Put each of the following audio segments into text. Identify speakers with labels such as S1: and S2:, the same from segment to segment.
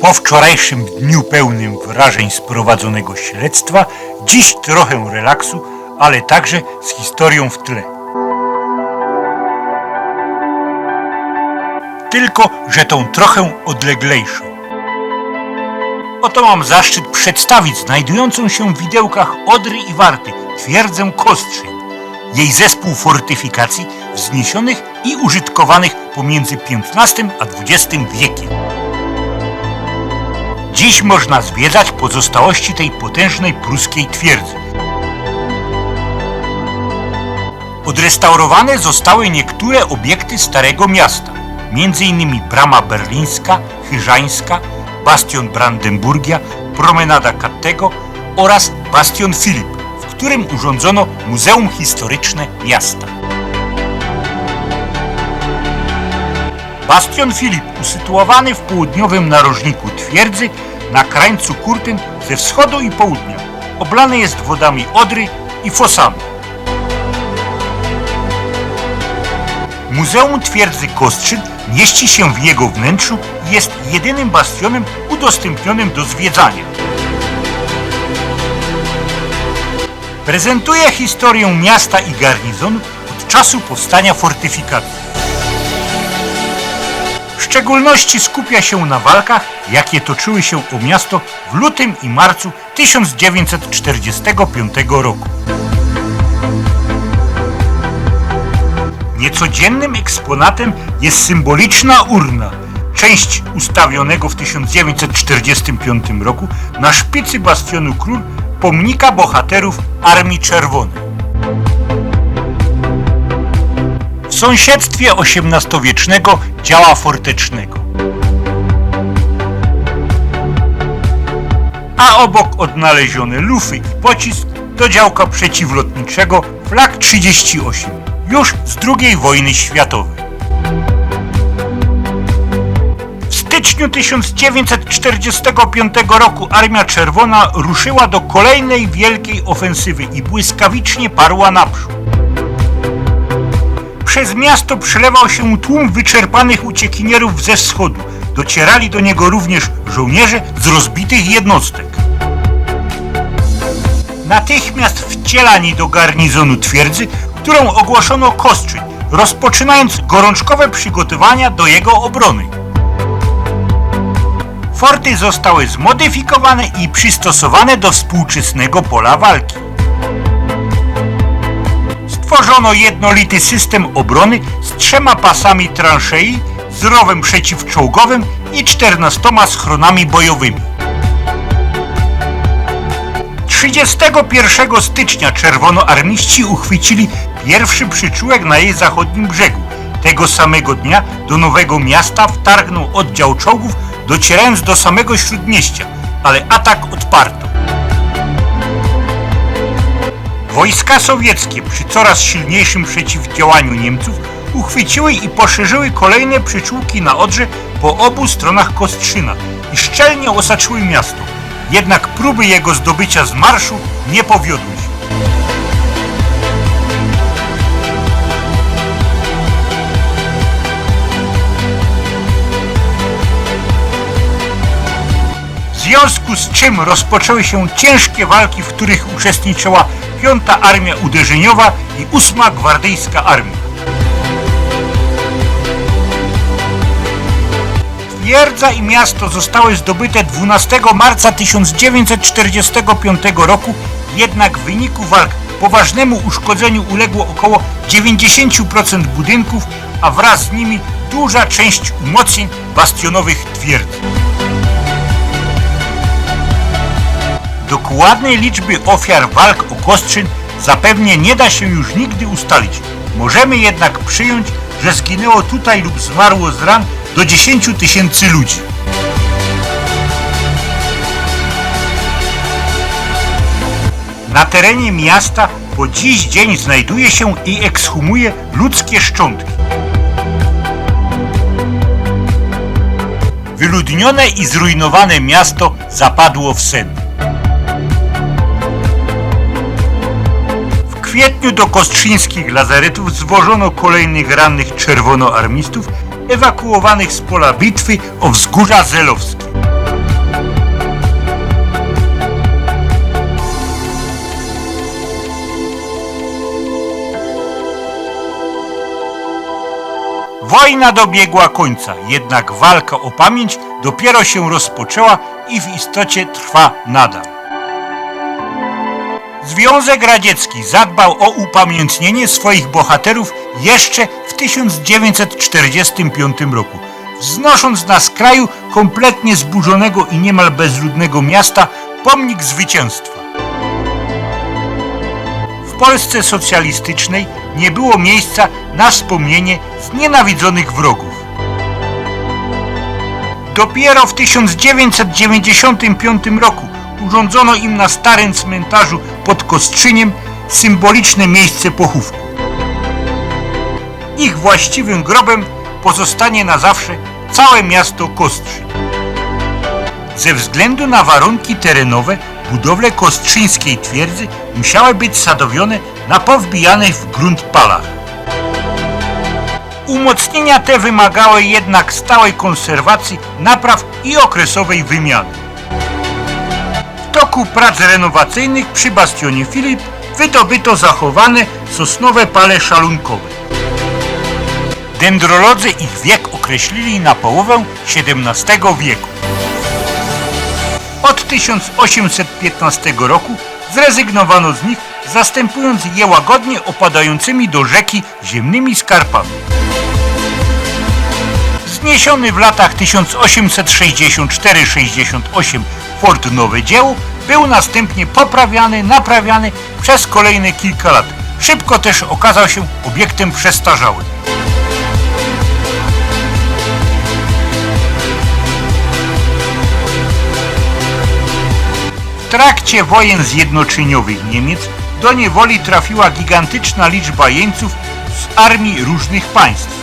S1: Po wczorajszym dniu pełnym wrażeń z prowadzonego śledztwa, dziś trochę relaksu, ale także z historią w tle. Tylko, że tą trochę odleglejszą. Oto mam zaszczyt przedstawić znajdującą się w widełkach Odry i Warty twierdzę Kostrzyn, jej zespół fortyfikacji wzniesionych i użytkowanych pomiędzy XV a XX wiekiem. Dziś można zwiedzać pozostałości tej potężnej pruskiej twierdzy. Odrestaurowane zostały niektóre obiekty Starego Miasta, m.in. brama berlińska, chyżańska, bastion Brandenburgia, promenada Kattego oraz bastion Filip, w którym urządzono Muzeum Historyczne Miasta. Bastion Filip usytuowany w południowym narożniku twierdzy na krańcu kurtyn ze wschodu i południa. Oblany jest wodami Odry i fosami. Muzeum Twierdzy Kostrzyn mieści się w jego wnętrzu i jest jedynym bastionem udostępnionym do zwiedzania. Prezentuje historię miasta i garnizonu od czasu powstania fortyfikacji. Szczególności skupia się na walkach, jakie toczyły się o miasto w lutym i marcu 1945 roku. Niecodziennym eksponatem jest symboliczna urna, część ustawionego w 1945 roku na szpicy bastionu Król pomnika bohaterów Armii Czerwonej. Sąsiedztwie XVIII-wiecznego działa fortecznego. A obok odnalezione lufy i pocisk do działka przeciwlotniczego Flak 38, już z II wojny światowej. W styczniu 1945 roku Armia Czerwona ruszyła do kolejnej wielkiej ofensywy i błyskawicznie parła naprzód. Przez miasto przelewał się tłum wyczerpanych uciekinierów ze wschodu. Docierali do niego również żołnierze z rozbitych jednostek. Natychmiast wcielani do garnizonu twierdzy, którą ogłoszono Kostrzyn, rozpoczynając gorączkowe przygotowania do jego obrony. Forty zostały zmodyfikowane i przystosowane do współczesnego pola walki. Stworzono jednolity system obrony z trzema pasami transzei, z rowem przeciwczołgowym i 14 schronami bojowymi. 31 stycznia czerwonoarmiści uchwycili pierwszy przyczółek na jej zachodnim brzegu. Tego samego dnia do Nowego Miasta wtargnął oddział czołgów, docierając do samego śródmieścia, ale atak odparto. Wojska sowieckie przy coraz silniejszym przeciwdziałaniu Niemców uchwyciły i poszerzyły kolejne przyczółki na Odrze po obu stronach Kostrzyna i szczelnie osaczyły miasto. Jednak próby jego zdobycia z marszu nie powiodły się. W związku z czym rozpoczęły się ciężkie walki, w których uczestniczyła 5 Armia Uderzeniowa i 8 Gwardyjska Armia. Twierdza i miasto zostały zdobyte 12 marca 1945 roku, jednak w wyniku walk poważnemu uszkodzeniu uległo około 90% budynków, a wraz z nimi duża część umocnień bastionowych twierdzy. Dokładnej liczby ofiar walk o Kostrzyn zapewnie nie da się już nigdy ustalić. Możemy jednak przyjąć, że zginęło tutaj lub zmarło z ran do 10 tysięcy ludzi. Na terenie miasta po dziś dzień znajduje się i ekshumuje ludzkie szczątki. Wyludnione i zrujnowane miasto zapadło w sen. kwietniu do kostrzyńskich lazaretów zwożono kolejnych rannych czerwonoarmistów ewakuowanych z pola bitwy o wzgórza Zelowskie. Wojna dobiegła końca, jednak walka o pamięć dopiero się rozpoczęła i w istocie trwa nadal. Związek Radziecki zadbał o upamiętnienie swoich bohaterów jeszcze w 1945 roku, wznosząc na skraju kompletnie zburzonego i niemal bezludnego miasta pomnik zwycięstwa. W Polsce socjalistycznej nie było miejsca na wspomnienie znienawidzonych wrogów. Dopiero w 1995 roku urządzono im na starym cmentarzu pod Kostrzyniem symboliczne miejsce pochówku. Ich właściwym grobem pozostanie na zawsze całe miasto Kostrzyn. Ze względu na warunki terenowe budowle kostrzyńskiej twierdzy musiały być sadowione na powbijanych w grunt palach. Umocnienia te wymagały jednak stałej konserwacji, napraw i okresowej wymiany. W toku prac renowacyjnych przy bastionie Filip wydobyto zachowane sosnowe pale szalunkowe. Dendrolodzy ich wiek określili na połowę XVII wieku. Od 1815 roku zrezygnowano z nich, zastępując je łagodnie opadającymi do rzeki ziemnymi skarpami. Zniesiony w latach 1864-68 Fort Nowe Dzieło był następnie poprawiany, naprawiany przez kolejne kilka lat. Szybko też okazał się obiektem przestarzałym. W trakcie wojen zjednoczeniowych Niemiec do niewoli trafiła gigantyczna liczba jeńców z armii różnych państw.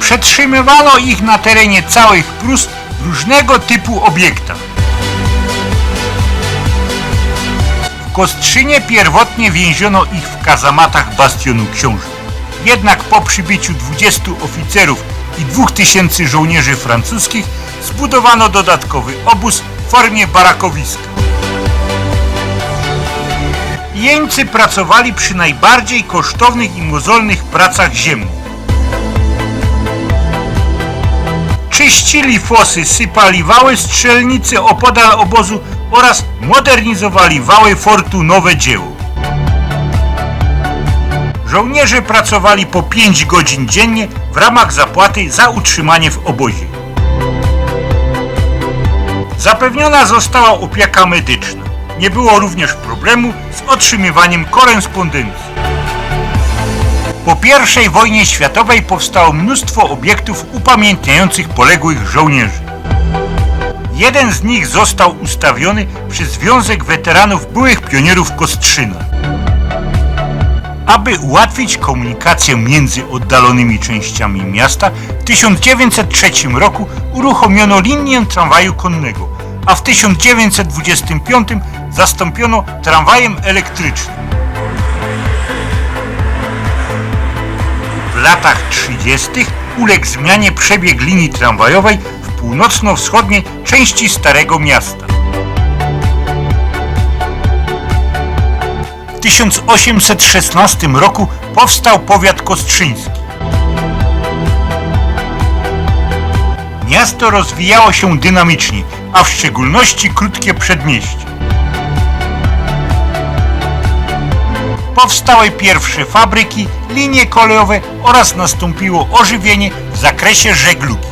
S1: Przetrzymywano ich na terenie całych Prus w różnego typu obiektach. W Kostrzynie pierwotnie więziono ich w kazamatach bastionu książąt. Jednak po przybyciu 20 oficerów i 2000 żołnierzy francuskich zbudowano dodatkowy obóz w formie barakowiska. Jeńcy pracowali przy najbardziej kosztownych i mozolnych pracach ziemnych. Czyścili fosy, sypali wały strzelnicy opodal obozu oraz modernizowali wały fortu Nowe Dzieło. Żołnierze pracowali po 5 godzin dziennie w ramach zapłaty za utrzymanie w obozie. Zapewniona została opieka medyczna. Nie było również problemu z otrzymywaniem korespondencji. Po I wojnie światowej powstało mnóstwo obiektów upamiętniających poległych żołnierzy. Jeden z nich został ustawiony przez Związek Weteranów Byłych Pionierów Kostrzyna. Aby ułatwić komunikację między oddalonymi częściami miasta, w 1903 roku uruchomiono linię tramwaju konnego, a w 1925 zastąpiono tramwajem elektrycznym. Latach 30. uległ zmianie przebieg linii tramwajowej w północno-wschodniej części Starego Miasta. W 1816 roku powstał powiat kostrzyński. Miasto rozwijało się dynamicznie, a w szczególności krótkie przedmieście. Powstały pierwsze fabryki, linie kolejowe oraz nastąpiło ożywienie w zakresie żeglugi.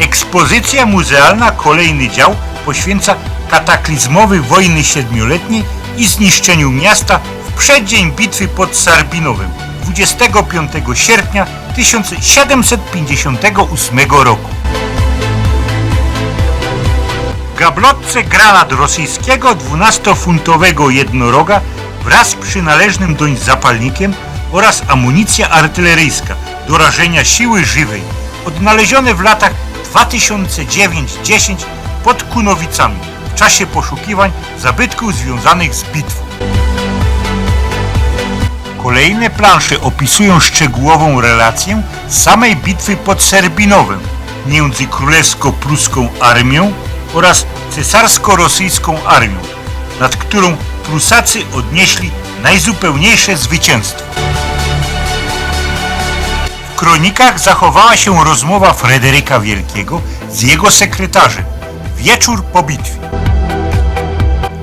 S1: Ekspozycja muzealna kolejny dział poświęca kataklizmowi wojny siedmioletniej i zniszczeniu miasta w przeddzień bitwy pod Sarbinowem 25 sierpnia 1758 roku. Gablotce granat rosyjskiego 12-funtowego jednoroga wraz z przynależnym doń zapalnikiem oraz amunicja artyleryjska do rażenia siły żywej odnalezione w latach 2009-10 pod Kunowicami w czasie poszukiwań zabytków związanych z bitwą. Kolejne plansze opisują szczegółową relację samej bitwy pod Serbinowem, między królewsko-pruską armią oraz cesarsko-rosyjską armią, nad którą Prusacy odnieśli najzupełniejsze zwycięstwo. W kronikach zachowała się rozmowa Fryderyka Wielkiego z jego sekretarzem wieczór po bitwie.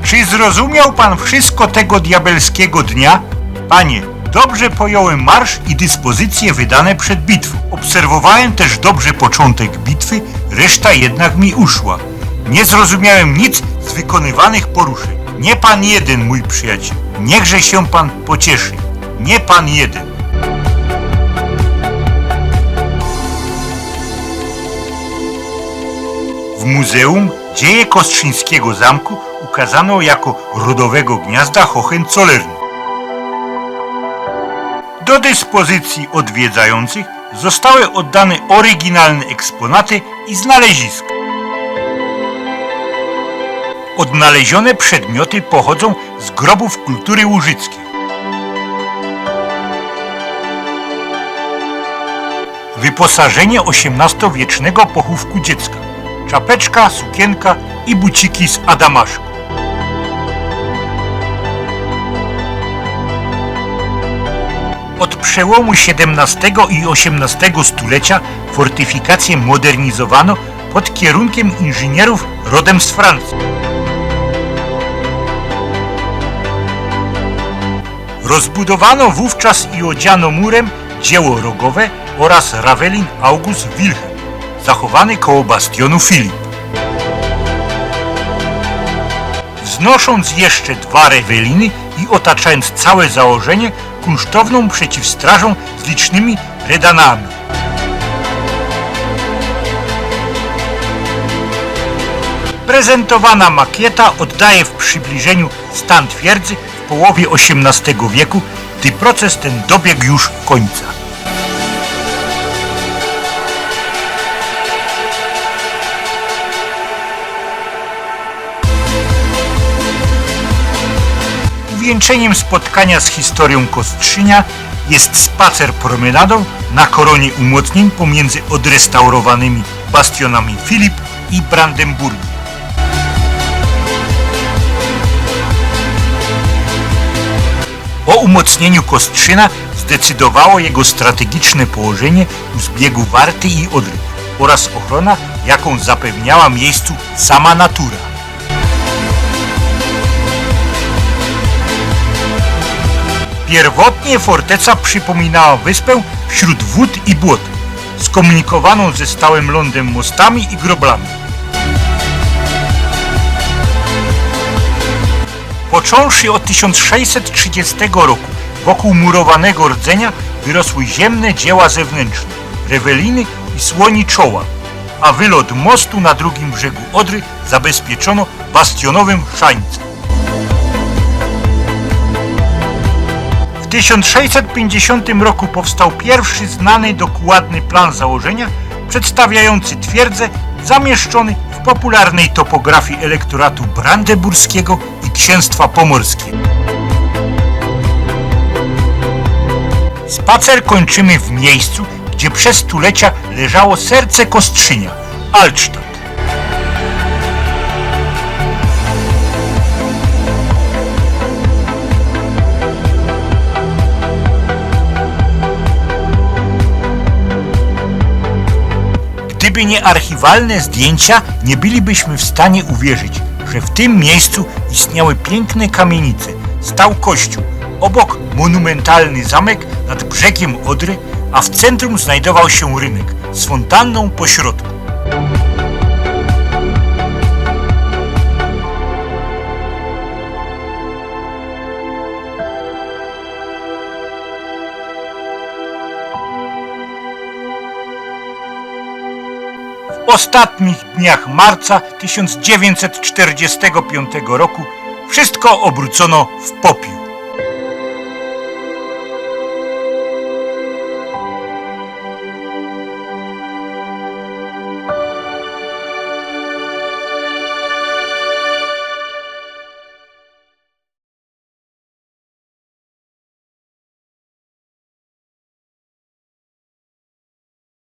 S1: Czy zrozumiał pan wszystko tego diabelskiego dnia? Panie, dobrze pojąłem marsz i dyspozycje wydane przed bitwą. Obserwowałem też dobrze początek bitwy, reszta jednak mi uszła. Nie zrozumiałem nic z wykonywanych poruszeń. Nie pan jeden, mój przyjaciel. Niechże się pan pocieszy. Nie pan jeden. W muzeum dzieje Kostrzyńskiego Zamku ukazano jako rodowego gniazda Hohenzollern. Do dyspozycji odwiedzających zostały oddane oryginalne eksponaty i znaleziska. Odnalezione przedmioty pochodzą z grobów kultury łużyckiej. Wyposażenie XVIII-wiecznego pochówku dziecka. Czapeczka, sukienka i buciki z adamaszku. Od przełomu XVII i XVIII stulecia fortyfikacje modernizowano pod kierunkiem inżynierów rodem z Francji. Rozbudowano wówczas i odziano murem dzieło rogowe oraz Ravelin August Wilhelm, zachowany koło bastionu Filip. Wznosząc jeszcze dwa reweliny i otaczając całe założenie kunsztowną przeciwstrażą z licznymi redanami. Prezentowana makieta oddaje w przybliżeniu stan twierdzy połowie XVIII wieku, gdy proces ten dobiegł już końca. Uwieńczeniem spotkania z historią Kostrzynia jest spacer promenadą na koronie umocnień pomiędzy odrestaurowanymi bastionami Filip i Brandenburgii. Umocnieniu Kostrzyna zdecydowało jego strategiczne położenie u zbiegu Warty i Odry oraz ochrona, jaką zapewniała miejscu sama natura. Pierwotnie forteca przypominała wyspę wśród wód i błot, skomunikowaną ze stałym lądem mostami i groblami. Począwszy od 1630 roku wokół murowanego rdzenia wyrosły ziemne dzieła zewnętrzne, reweliny i słoni czoła, a wylot mostu na drugim brzegu Odry zabezpieczono bastionowym szańcem. W 1650 roku powstał pierwszy znany dokładny plan założenia przedstawiający twierdzę zamieszczony w popularnej topografii elektoratu brandeburskiego i księstwa pomorskiego. Spacer kończymy w miejscu, gdzie przez stulecia leżało serce Kostrzynia, Altstadt. Gdyby nie archiwalne zdjęcia, nie bylibyśmy w stanie uwierzyć, że w tym miejscu istniały piękne kamienice, stał kościół, obok monumentalny zamek nad brzegiem Odry, a w centrum znajdował się rynek z fontanną po środku. Ostatnich dniach marca 1945 roku wszystko obrócono w popiół.